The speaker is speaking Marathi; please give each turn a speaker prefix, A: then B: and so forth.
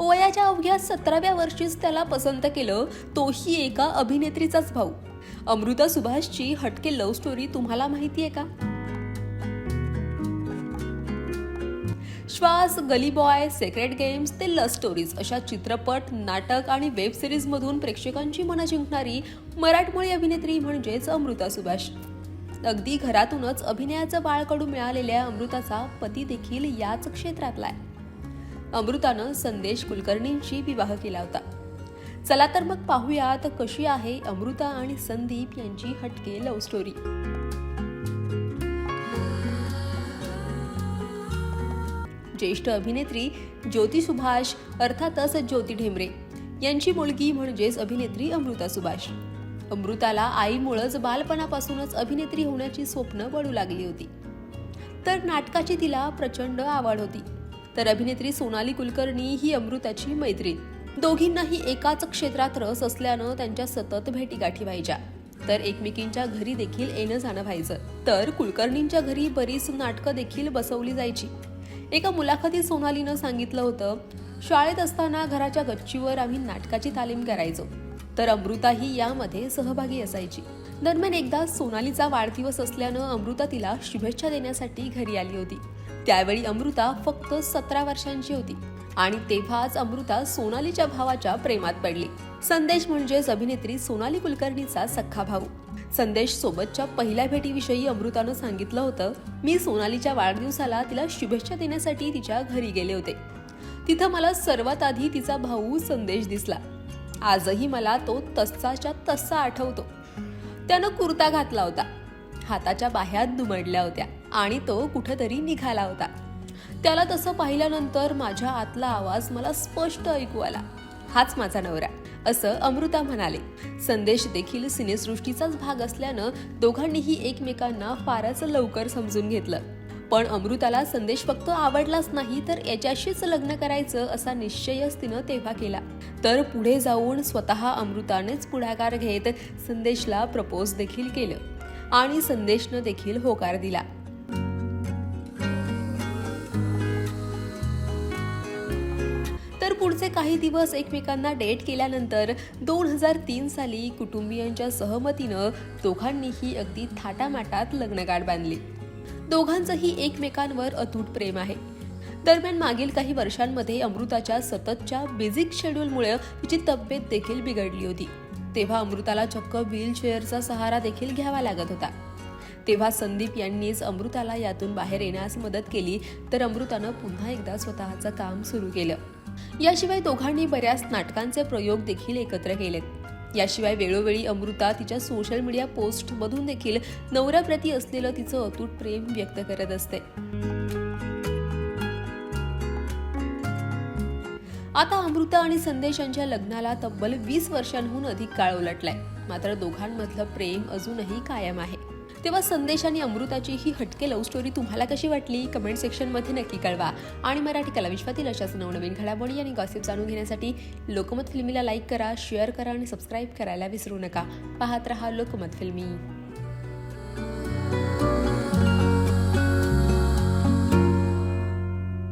A: वयाच्या अवघ्या सतराव्या वर्षीच त्याला पसंत केलं तोही एका अभिनेत्रीचाच भाऊ. अमृता सुभाषची हटके लव्ह स्टोरी तुम्हाला माहिती आहे का? श्वास गली बॉय सेक्रेट गेम्स ते लव्ह स्टोरीज अशा चित्रपट नाटक आणि वेब सिरीज मधून प्रेक्षकांची मनं जिंकणारी मराठमोळी अभिनेत्री म्हणजेच अमृता सुभाष. अगदी घरातूनच अभिनयाचं बाळकडू मिळालेल्या अमृताचा पती देखील याच क्षेत्रातला आहे. अमृतानं संदेश कुलकर्णींशी विवाह केला होता. चला तर मग पाहूयात कशी आहे अमृता आणि संदीप यांची हटके लव्ह स्टोरी ज्येष्ठ अभिनेत्री ज्योती सुभाष अर्थातच ज्योती ढेमरे यांची मुलगी म्हणजेच अभिनेत्री अमृता सुभाष. अमृताला आईमुळंच बालपणापासूनच अभिनेत्री होण्याची स्वप्न पडू लागली होती. तर नाटकाची तिला प्रचंड आवड होती. तर अभिनेत्री सोनाली कुलकर्णी ही अमृताची मैत्रीण दोघींनाही एकाच क्षेत्रात रस असल्यानं त्यांच्या सतत भेटीगाठी व्हायच्या. तर एकमेकींच्या घरी देखील येणं जाणं व्हायचं. तर कुलकर्णींच्या घरी बरीच नाटकं देखील बसवली जायची. एका मुलाखतीत सोनालीनं सांगितलं होतं शाळेत असताना घराच्या गच्चीवर आम्ही नाटकाची तालीम करायचो. तर अमृताही यामध्ये सहभागी असायची. दरम्यान एकदा सोनालीचा वाढदिवस असल्यानं अमृता तिला शुभेच्छा देण्यासाठी घरी आली होती. त्यावेळी अमृता फक्त सतरा वर्षांची होती आणि तेव्हाच अमृता सोनालीच्या भावाच्या प्रेमात पडली. संदेश म्हणजेच अभिनेत्री सोनाली कुलकर्णीचा सख्खा भाऊ. संदेश सोबतच्या पहिल्या भेटीविषयी अमृतानं सांगितलं होतं मी सोनालीच्या वाढदिवसाला तिला शुभेच्छा देण्यासाठी तिच्या घरी गेले होते. तिथं मला सर्वात आधी तिचा भाऊ संदेश दिसला. आजही मला तो तस्साच्या तस्सा आठवतो. त्यानं कुर्ता घातला होता. हाताच्या बाह्यात दुमडल्या होत्या आणि तो कुठंतरी निघाला होता. त्याला तसं पाहिल्यानंतर माझ्या आतला आवाज मला स्पष्ट ऐकू आला. हाच माझा नवरा असं अमृता म्हणाले. संदेश देखील सिनेसृष्टीचाच भाग असल्यानं दोघांनीही एकमेकांना फारच लवकर समजून घेतलं. पण अमृताला संदेश फक्त आवडलाच नाही तर याच्याशीच लग्न करायचं असा निश्चयच तिनं तेव्हा केला. तर पुढे जाऊन स्वतः अमृतानेच पुढाकार घेत संदेशला प्रपोज देखील केलं. आणि संदेशनं देखील होकार दिला. तर पुढचे काही दिवस एकमेकांना डेट केल्यानंतर दोन हजार तीन साली कुटुंबियांच्या सहमतीनं दोघांनीही अगदी थाटामाटात लग्नगाठ बांधली. दोघांचंही एकमेकांवर अतूट प्रेम आहे. दरम्यान मागील काही वर्षांमध्ये अमृताच्या सततच्या बिझी शेड्यूलमुळे तिची तब्येत देखील बिघडली होती. तेव्हा अमृताला चक्क व्हीलचेअरचा सहारा देखील घ्यावा लागत होता. तेव्हा संदीप यांनीच अमृताला यातून बाहेर येण्यास मदत केली तर अमृतानं पुन्हा एकदा स्वतःचं काम सुरू केलं. याशिवाय दोघांनी बऱ्याच नाटकांचे प्रयोग देखील एकत्र केलेत. याशिवाय वेळोवेळी अमृता तिच्या सोशल मीडिया पोस्टमधून देखील नवऱ्याप्रती असलेलं तिचं अतूट प्रेम व्यक्त करत असते. आता अमृता आणि संदेश यांच्या लग्नाला तब्बल वीस वर्षांहून अधिक काळ उलटलाय. मात्र दोघांमधलं प्रेम अजूनही कायम आहे. तेव्हा संदेश आणि अमृताची ही हटके लव्ह स्टोरी तुम्हाला कशी वाटली? कमेंट सेक्शनमध्ये नक्की कळवा. आणि मराठी कलाविश्वातील अशाच नवनवीन घडामोडी आणि गॉसिप जाणून घेण्यासाठी लोकमत फिल्मीला लाईक करा शेअर करा आणि सबस्क्राईब करायला विसरू नका. पाहत रहा लोकमत फिल्मी.